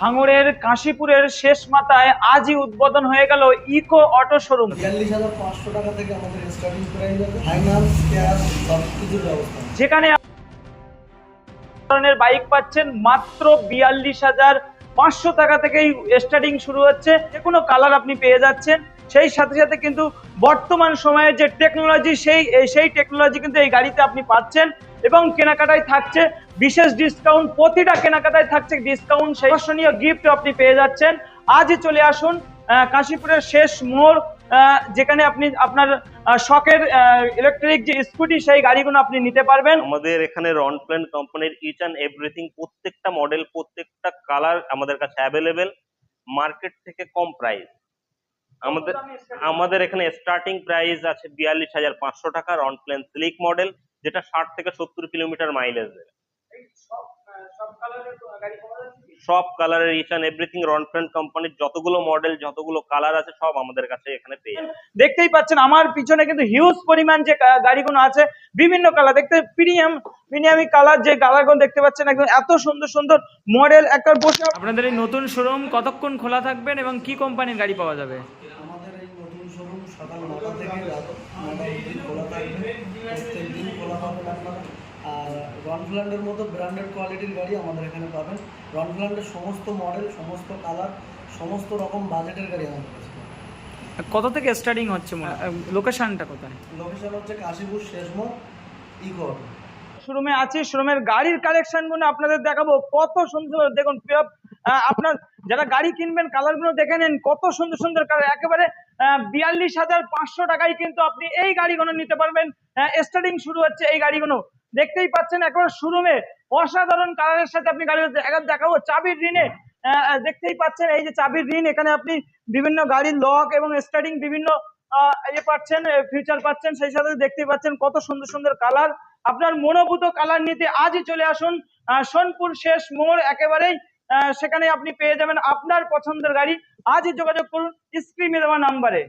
ভাঙড়ের কাশীপুরের শেষ মাথায় আজই উদ্বোধন হয়ে গেল ইকো অটো শোরুম। টাকা থেকে আমাদের স্টার্টিং ফাইন্যান্স ক্যাশ ব্যবস্থা। যেখানে ধরনের বাইক পাচ্ছেন মাত্র বিয়াল্লিশ হাজার পাঁচশো টাকা থেকেই স্টার্টিং শুরু হচ্ছে। যে কোনো কালার আপনি পেয়ে যাচ্ছেন। সেই সাথে সাথে কিন্তু বর্তমান সময়ে যে টেকনোলজি সেই সেই টেকনোলজি কিন্তু এই গাড়িতে আপনি পাচ্ছেন। এবং কেনাকাটায় থাকছে বিশেষ ডিসকাউন্ট প্রতিটা কেনাকাটায় থাকছে ডিসকাউন্ট সেই আকর্ষণীয় গিফট আপনি পেয়ে যাচ্ছেন। আজই চলে আসুন কাশীপুরের শেষ মোড় যেখানে আপনি, আপনার শখের ইলেকট্রিক যে স্কুটি সেই গাড়িগুলো আপনি নিতে পারবেন। আমাদের এখানে রন প্ল্যান কোম্পানির ইচ অ্যান্ড এভরিথিং প্রত্যেকটা মডেল প্রত্যেকটা কালার আমাদের কাছে অ্যাভেলেবেল মার্কেট থেকে কম প্রাইস আমাদের আমাদের এখানে স্টার্টিং প্রাইস আছে বিয়াল্লিশ হাজার পাঁচশো টাকা রন প্লেন স্লিক মডেল যেটা ষাট থেকে সত্তর কিলোমিটার মাইলেজ দেবে সব কালারের ইচ অ্যান্ড এভরিথিং রন প্ল্যান কোম্পানির যতগুলো মডেল যতগুলো কালার আছে সব আমাদের কাছে এখানে পেয়ে দেখতেই পাচ্ছেন আমার পিছনে কিন্তু হিউজ পরিমাণ যে গাড়িগুলো আছে বিভিন্ন কালার দেখতে প্রিমিয়াম প্রিমিয়ামি কালার যে কালারগুলো দেখতে পাচ্ছেন একদম এত সুন্দর সুন্দর মডেল একটা বসে আপনাদের এই নতুন শোরুম কতক্ষণ খোলা থাকবেন এবং কি কোম্পানির গাড়ি পাওয়া যাবে আমাদের এই নতুন শোরুম সকাল নটা থেকে রাত নটা অবধি খোলা থাকবে। প্রত্যেক দিন খোলা পাবেন আপনারা আর রনফ্ল্যান্ডের মতো ব্র্যান্ডেড কোয়ালিটির গাড়ি আমাদের এখানে পাবেন। রনফ্ল্যান্ডের সমস্ত মডেল সমস্ত কালার সমস্ত রকম বাজেটের গাড়ি আমাদের কাছে কত থেকে স্টার্টিং হচ্ছে লোকেশনটা কোথায়? লোকেশন হচ্ছে কাশীপুর শেষমোড় ইকো শোরুমে আছি শোরুমের গাড়ির কালেকশনগুলো আপনাদের দেখাবো। কত সুন্দর দেখুন আপনার যারা গাড়ি কিনবেন কালারগুলো দেখে নেন। কত সুন্দর সুন্দর কালার একেবারে বিয়াল্লিশ হাজার পাঁচশো টাকায় কিন্তু আপনি এই গাড়িগুলো নিতে পারবেন। স্টার্টিং শুরু হচ্ছে এই গাড়িগুলো। দেখতেই পাচ্ছেন একেবারে শোরুমে অসাধারণ কালারের সাথে আপনি গাড়ি এখন দেখাবো চাবির ঋণে। দেখতেই পাচ্ছেন এই যে চাবির ঋণ, এখানে আপনি বিভিন্ন গাড়ির লক এবং স্টার্টিং বিভিন্ন ইয়ে পাচ্ছেন ফিচার পাচ্ছেন। সেই সাথে দেখতেই পাচ্ছেন কত সুন্দর সুন্দর কালার আপনার মনোভূত কালার নিতে আজই চলে আসুন। সোনপুর শেষ মোড় একেবারেই সেখানে আপনি পেয়ে যাবেন আপনার পছন্দের গাড়ি। আজই যোগাযোগ করুন স্ক্রিনে দেওয়া নাম্বারে।